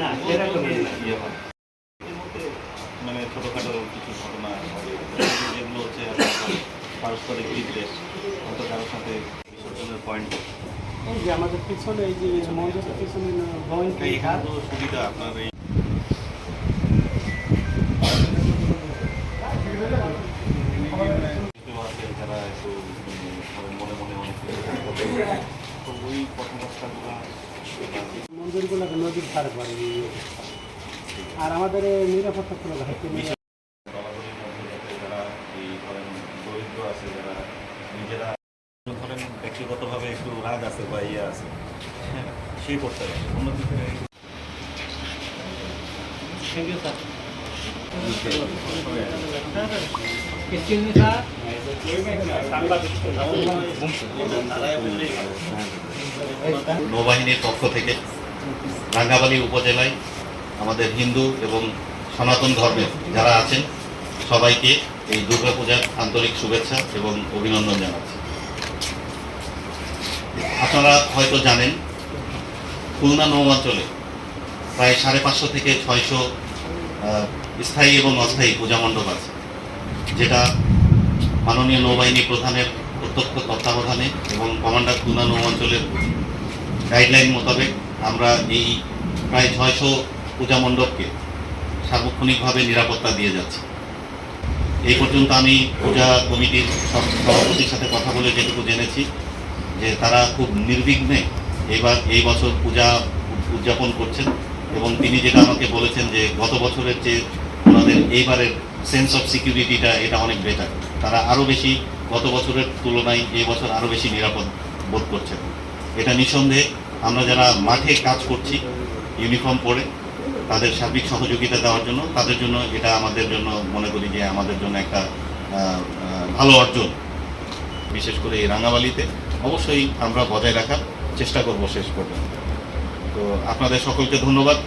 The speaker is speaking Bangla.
না মানে ছোটোখাটো কিছু ঘটনা যেগুলো হচ্ছে পারস্পরিক বিদ্বেষ হয়তো কারোর সাথে বিসর্জনের পয়েন্ট এই যে আমাদের পিছনে এই যে মন্দিরের পিছনে গোয়েন্দ এখানে সুবিধা আপনার এই যারা একটু মনে মনে অনেক ওই কথাবার্তাগুলো মন্দিরগুলোকে নদীর ধারে পড়ে। আর আমাদের নিরাপত্তা পুরো ঘাটতি নেই। বলাবলির মধ্যে যাতে যারা এই ধরেন দরিদ্র আছে যারা নিজেরা ধরেন ব্যক্তিগতভাবে একটু রাগ আছে বা ইয়ে আছে হ্যাঁ, সে করতে পারে। অন্যদিকে থ্যাংক ইউ স্যার নৌবাহিনীর পক্ষ থেকে রাঙ্গাবালী উপজেলায় আমাদের হিন্দু এবং সনাতন ধর্মের যারা আছেন, সবাইকে এই দুর্গাপূজার আন্তরিক শুভেচ্ছা এবং অভিনন্দন জানাচ্ছি। আপনারা হয়তো জানেন, খুলনা নৌ অঞ্চলে প্রায় সাড়ে পাঁচশো থেকে ছয়শো স্থায়ী এবং অস্থায়ী পূজা মণ্ডপ আছে, যেটা মাননীয় নৌবাহিনী প্রধানের প্রত্যক্ষ তত্ত্বাবধানে এবং কমান্ডার খুলনা নৌ অঞ্চলের গাইডলাইন মোতাবেক আমরা এই প্রায় ছয়শো পূজা মণ্ডপকে সার্বক্ষণিকভাবে নিরাপত্তা দিয়ে যাচ্ছি। এই পর্যন্ত আমি পূজা কমিটির সব- সভাপতির সাথে কথা বলে যেটুকু জেনেছি, যে তারা খুব নির্বিঘ্নে এবার এই বছর পূজা উদযাপন করছেন এবং তিনি যেটা আমাকে বলেছেন যে গত বছরের যে ওনাদের এইবারের সেন্স অফ সিকিউরিটিটা এটা অনেক বেটার তারা আরও বেশি গত বছরের তুলনায় এই বছর আরও বেশি নিরাপদ বোধ করছেন এটা নিঃসন্দেহে আমরা যারা মাঠে কাজ করছি ইউনিফর্ম পরে, তাদের সার্বিক সহযোগিতা দেওয়ার জন্য, তাদের জন্য এটা আমাদের জন্য মনে করি যে আমাদের জন্য একটা ভালো অর্জন। বিশেষ করে এই রাঙাবালিতে অবশ্যই আমরা বজায় রাখার চেষ্টা করব শেষ পর্যন্ত। তো আপনাদের সকলকে ধন্যবাদ।